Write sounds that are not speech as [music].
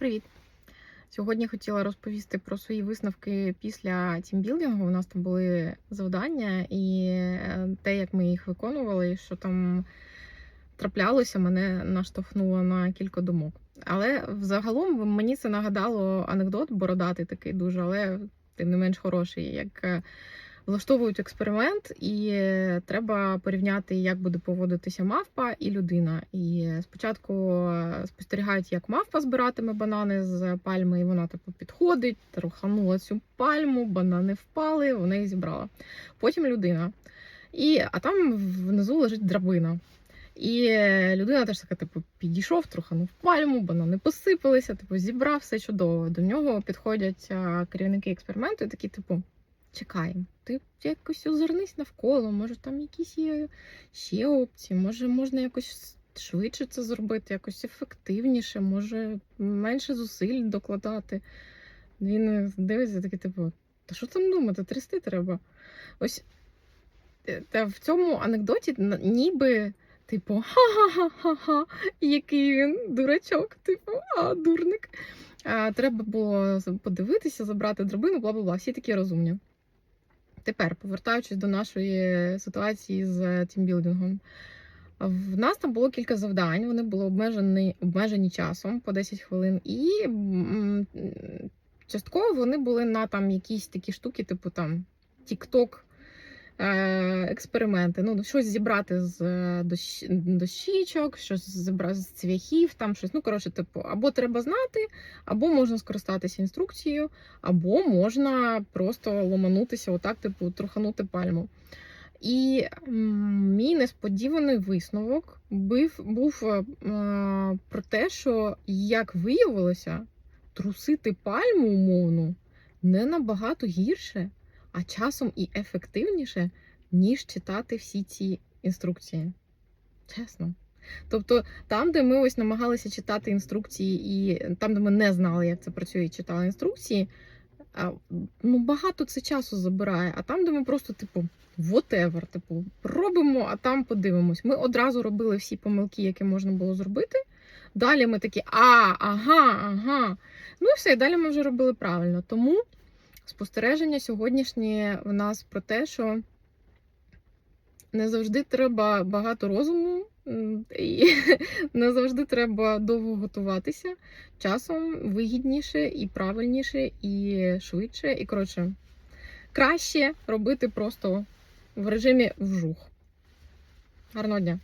Привіт! Сьогодні хотіла розповісти про свої висновки після тімбілдингу. У нас там були завдання, і е, те, як ми їх виконували, що там траплялося, мене наштовхнуло на кілька думок. Але взагалом мені це нагадало анекдот бородатий такий дуже, але тим не менш хороший. Як е, влаштовують експеримент, і е, треба порівняти, як буде поводитися мавпа і людина. І спочатку е, спостерігають, як мавпа збиратиме банани з пальми, і вона типу підходить, руханула цю пальму, банани впали, вона їх зібрала. Потім людина. І, а там внизу лежить драбина. І е, людина теж така, типу, підійшов, труханув пальму, банани посипалися, типу, зібрав все чудово. До нього підходять керівники експерименту і такі, типу, чекаємо. Ти якось озирнись навколо, може там якісь є ще опції, може можна якось швидше це зробити, якось ефективніше, може менше зусиль докладати. Він дивиться такий, типу, та що там думати, трясти треба. Ось е, та в цьому анекдоті ніби. Типу, ха-ха-ха-ха-ха, який він дурачок, типу, а, дурник. А, треба було подивитися, забрати драбину, бла бла бла. Всі такі розумні. Тепер, повертаючись до нашої ситуації з тімбілдингом. В нас там було кілька завдань, вони були обмежені, обмежені часом по 10 хвилин, і частково вони були на там якісь такі штуки, типу там TikTok, експерименти. Ну, щось зібрати з е, дощічок, щось зібрати з цвяхів, там щось. Ну, коротше, типу, або треба знати, або можна скористатися інструкцією, або можна просто ломанутися, отак, типу, труханути пальму. І мій несподіваний висновок був, був е, е, про те, що, як виявилося, трусити пальму умовну не набагато гірше, а часом і ефективніше, ніж читати всі ці інструкції. Чесно. Тобто, там, де ми ось намагалися читати інструкції, і там, де ми не знали, як це працює, і читали інструкції, ну, багато це часу забирає. А там, де ми просто, типу, whatever, типу, робимо, а там подивимось. Ми одразу робили всі помилки, які можна було зробити. Далі ми такі, а, ага, ага. Ну і все, і далі ми вже робили правильно. Тому спостереження сьогоднішнє в нас про те, що не завжди треба багато розуму, і [laughs] не завжди треба довго готуватися. Часом вигідніше і правильніше, і швидше, і коротше, краще робити просто в режимі вжух. Гарного дня!